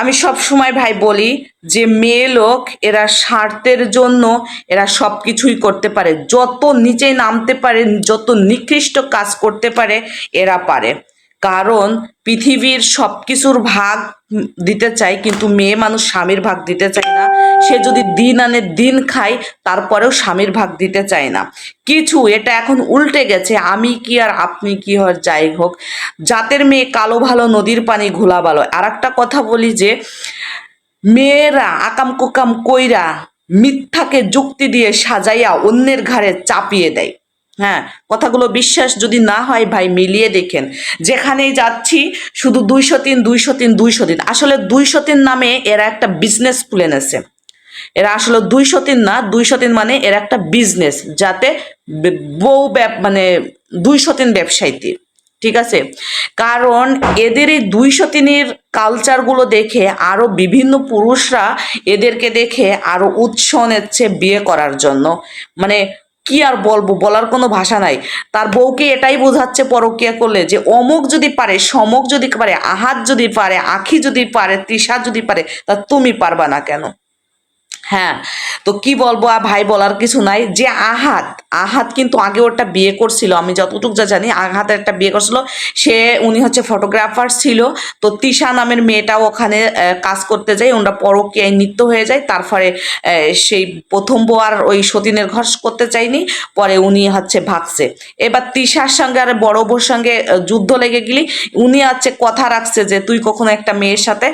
আমি সব সময় ভাই বলি যে মেয়ে লোক, এরা স্বার্থের জন্য এরা সব কিছুই করতে পারে। যত নিচে নামতে পারে, যত নিকৃষ্ট কাজ করতে পারে, এরা পারে। কারণ পৃথিবীর সব কিছুর ভাগ দিতে চায়, কিন্তু মেয়ে মানুষ স্বামীর ভাগ দিতে চায় না। সে যদি দিন আনে দিন খায়, তারপরেও স্বামীর ভাগ দিতে চায় না। কিছু, এটা এখন উল্টে গেছে, আমি কি আর আপনি কি হয় যাই হোক। জাতের মেয়ে কালো ভালো, নদীর পানি ঘোলা ভালো। আর একটা কথা বলি যে, মেয়েরা আকাম কুকাম কইরা মিথ্যাকে যুক্তি দিয়ে সাজাইয়া অন্যের ঘাড়ে চাপিয়ে দেয়। হ্যাঁ কথাগুলো বিশ্বাস যদি না হয়, ভাই, মিলিয়ে দেখেন। যেখানেই যাচ্ছি, শুধু দুইশো তিন দুইশো তিন দুইশো তিন। আসলে দুইশো তিন নামে এরা একটা বিজনেস খুলে নেছে এরা আসলে দুইশো তিন না, দুইশো তিন মানে এর একটা বিজনেস যাতে বউ মানে দুইশো তিন ব্যবসায়ীতে, ঠিক আছে? কারণ এদের এই দুইশো তিনের কালচারগুলো দেখে আরও বিভিন্ন পুরুষরা এদেরকে দেখে আরও উৎসাহ নিচ্ছে বিয়ে করার জন্য। মানে কি আর বলব, বলার কোনো ভাষা নাই। তার বউকে এটাই বোঝাচ্ছে পরকিয়া করলে যে অমুক যদি পারে, সমক যদি পারে, আহাত যদি পারে, আখি যদি পারে তৃষা যদি পারে, তা তুমি পারবা না কেন? হ্যাঁ তো কি বলব আর ভাই বলার কিছু নাই। যে আহাত আহাত কিন্তু আগে ওটা বিয়ে করছিল, আমি যতটুকু যা জানি আহাতের একটা বিয়ে করছিল। সে, উনি হচ্ছে ফটোগ্রাফার ছিল, তো তিশা নামের মেয়েটাও ওখানে কাজ করতে যায় ওনারা পরকীয়ায় নৃত্য হয়ে যায়, তারপরে সেই প্রথম বউ আর ওই সতীনের ঘর করতে চাইনি পরে উনি হচ্ছে ভাগছে। এবার তিশার সঙ্গে আর বড় বউর সঙ্গে যুদ্ধ লেগে গেলি, উনি হচ্ছে কথা রাখছে যে, তুই কখনো একটা মেয়ের সাথে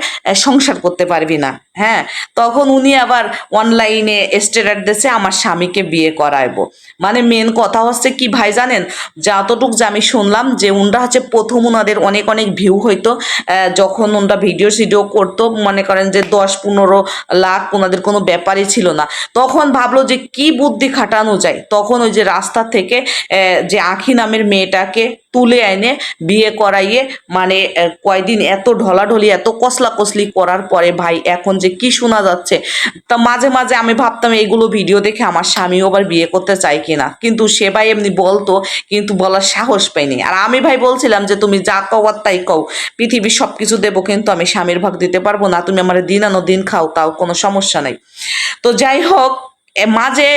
সংসার করতে পারবি না। হ্যাঁ তখন উনি আবার অনলাইনে স্টেটাস দিয়েছে আমার স্বামীকে বিয়ে করাইবো। মানে মেন কথা হচ্ছে কি ভাই জানেন? যতটুক যে আমি শুনলাম যে উনরা হচ্ছে প্রথম ওনাদের অনেক অনেক ভিউ হইতো যখন ওনরা ভিডিও সিডিও করতো, মনে করেন যে দশ, পনেরো লাখ ওনাদের কোনো ব্যাপারই ছিল না। তখন ভাবলো যে কি বুদ্ধি খাটানো যায়? তখন ওই যে রাস্তা থেকে যে আখি নামের মেয়েটাকে তুলে এনে বিয়ে করাইয়ে মানে কয়দিন এত ঢলাঢলি, এত কসলা কসলি করার পরে ভাই এখন যে কি শোনা যাচ্ছে, তা মাঝে মাঝে আমি ভাবতাম এইগুলো ভিডিও দেখে আমার স্বামীও আবার বিয়ে করতে চাই কিনা। কিন্তু সে ভাই এমনি বলতো, কিন্তু বলার সাহস পাইনি। আর আমি ভাই বলছিলাম যে, তুমি যা কও আর তাই কও। পৃথিবীর সব কিছু দেবো, কিন্তু আমি স্বামীর ভাগ দিতে পারব না। তুমি আমার দিন আনো, দিন খাও, তাও কোনো সমস্যা নাই। তো যাই হোক মাঝে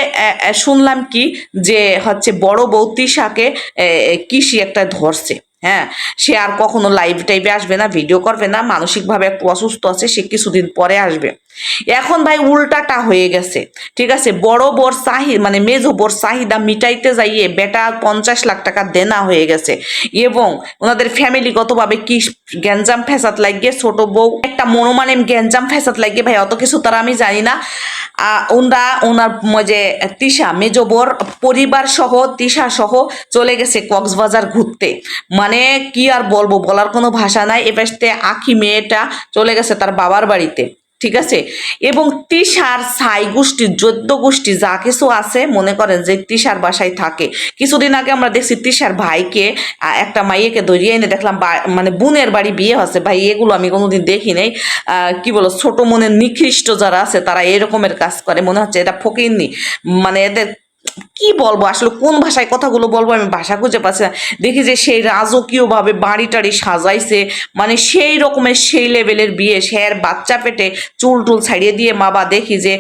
শুনলাম কি যে হচ্ছে বড় বউ তিশাকে কৃষি একটা ধরছে হ্যাঁ? সে আর কখনো লাইভ টাইভে আসবে না ভিডিও করবে না, মানসিকভাবে একটু অসুস্থ আছে, সে কিছুদিন পরে আসবে। এখন ভাই উল্টাটা হয়ে গেছে। ঠিক আছে? বড় বড় চাহি মানে মেজো বড় চাহিদা মিটাইতে যাইয়ে বেটা পঞ্চাশ লাখ টাকা দেনা হয়ে গেছে। এবং ওনাদের ফ্যামিলিগতভাবে কি গ্যাঞ্জাম ফ্যাসাদ লাগিয়ে ছোট বউ, একটা মনোমানে গ্যাঞ্জাম ফ্যাসাদ লাগিয়ে ভাই অত কিছু তারা আমি জানি না। ওনরা, ওনার যে তিশা মেজবর পরিবার সহ, তিশা সহ চলে গেছে কক্সবাজার ঘুরতে। মানে কি আর বলব, বলার কোনো ভাষা নাই। এপাশতে আখি মেয়েটা চলে গেছে তার বাবার বাড়িতে। ঠিক আছে? এবং তিসার সাই গোষ্ঠী চোদ্দ গোষ্ঠী যা কিছু আছে, মনে করেন যে তিসার বাসায় থাকে। কিছুদিন আগে আমরা দেখছি তিসার ভাইকে একটা মাইয়েকে ধরিয়ে এনে দেখলাম মানে বোনের বাড়ি বিয়ে হচ্ছে ভাই, এগুলো আমি কোনোদিন দেখি নাই। কি বলো, ছোট মনের নিকৃষ্ট যারা আছে, তারা এরকমের কাজ করে। মনে হচ্ছে এটা ফকিরনি মানে এদের কি বলব? আসলে কোন ভাষায় কথাগুলো বলব আমি ভাষা খুঁজে পাচ্ছি না। দেখি যে সেই রাজকীয়ভাবে বাড়ি টাড়ি সাজাইছে মানে সেই রকমের সেই লেভেলের বিয়ে, সে আর বাচ্চা পেটে চুল টুল ছাড়িয়ে দিয়ে মা বা দেখি যে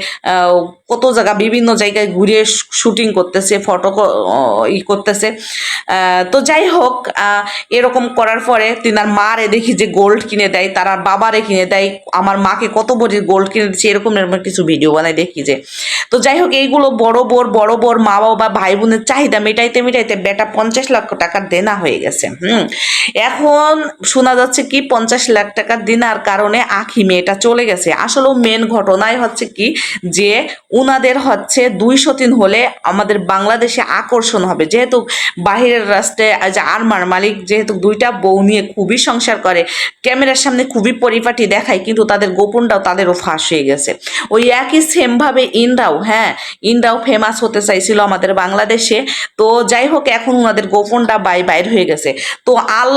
কত জায়গা বিভিন্ন জায়গায় ঘুরে শুটিং করতেছে ফটো ই করতেছে। তো যাই হোক এরকম করার পরে তিনার মারে দেখি যে গোল্ড কিনে দেয়, তার বাবারে কিনে দেয়, আমার মাকে কত বড়ি গোল্ড কিনে দিচ্ছে, এরকম এরকম কিছু ভিডিও বানায় দেখি যে। তো যাই হোক, এইগুলো বড় বোর বড় বোর মা বাবা, ভাই বোনের চাহিদা মেটাইতে মেটাইতে বেটা পঞ্চাশ লক্ষ টাকার দেনা হয়ে গেছে, হুম। এখন শোনা যাচ্ছে কি, পঞ্চাশ লাখ টাকার দেনার কারণে আখি মেয়েটা চলে গেছে। আসলে মেন ঘটনাই হচ্ছে কি, যে উনাদের হচ্ছে দুইশো তিন হলে আমাদের বাংলাদেশে আকর্ষণ হবে। যেহেতু বাহিরের রাস্তায় যে মালিক যেহেতু দুইটা বউ নিয়ে খুবই সংসার করে, ক্যামেরার সামনে খুবই পরিপাটি দেখায়, কিন্তু তাদের গোপনটাও তাদেরও ফাঁস হয়ে গেছে। ওই একই সেমভাবে ইন্দ্রাও হ্যাঁ ইন্দ্রাও ফেমাস হতে চাইছিল আমাদের বাংলাদেশে। তো যাই হোক, এখন ওনাদের গোপনটা বাই বাইর হয়ে গেছে। তো আল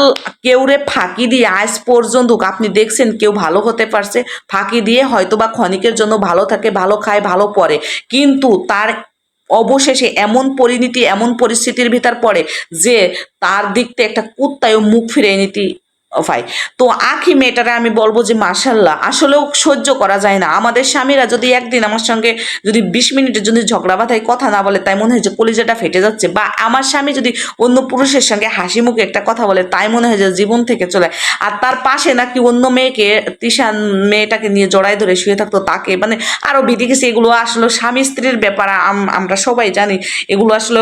কেউরে ফাঁকি দিয়ে আজ পর্যন্ত, আপনি দেখছেন কেউ ভালো হতে পারছে, ফাঁকি দিয়ে হয়তো বা ক্ষণিকের জন্য ভালো থাকে, ভালো খায়, ভালো পরে কিন্তু তার অবশেষে এমন পরিণতি, এমন পরিস্থিতির ভিতর পড়ে যে তার দিক থেকে একটা কুত্তায়ও মুখ ফিরিয়ে নিতে ভাই তো আখি মেয়েটারে আমি বলব যে মাসাল্লাহ আসলেও সহ্য করা যায় না। আমাদের স্বামীরা যদি একদিন আমার সঙ্গে যদি বিশ মিনিটের জন্য ঝগড়া বাধায়, কথা না বলে, তাই মনে হয় যে কলিজাটা ফেটে যাচ্ছে। বা আমার স্বামী যদি অন্য পুরুষের সঙ্গে হাসি মুখে একটা কথা বলে, তাই মনে হয় যে জীবন থেকে চলে। আর তার পাশে নাকি অন্য মেয়েকে, তিশান মেয়েটাকে নিয়ে জড়াই ধরে শুয়ে থাকতো, তাকে মানে আরও বেঁধে গেছে। এগুলো আসলে স্বামী স্ত্রীর ব্যাপার আমরা সবাই জানি, এগুলো আসলে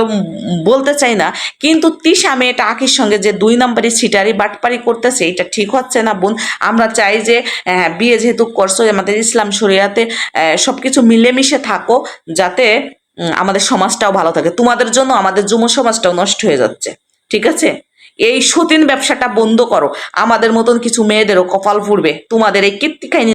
বলতে চাই না। কিন্তু তিশা মেয়েটা আখির সঙ্গে যে দুই নম্বরই ছিটারি, বাটপারি করতেছে এটা ঠিক হচ্ছে না, বোন। আমরা চাই যে বিয়ে যেহেতু করছ, আমাদের ইসলাম শরিয়াতে সব কিছু মিলেমিশে থাকো, যাতে আমাদের সমাজটাও ভালো থাকে। তোমাদের জন্য আমাদের যুব সমাজটাও নষ্ট হয়ে যাচ্ছে, ঠিক আছে? এই সতীন ব্যবসাটা বন্ধ করো। আমাদের মতন কিছু মেয়েদেরও কপাল ফুরবে। তোমাদের এই কীর্তিকাহিনী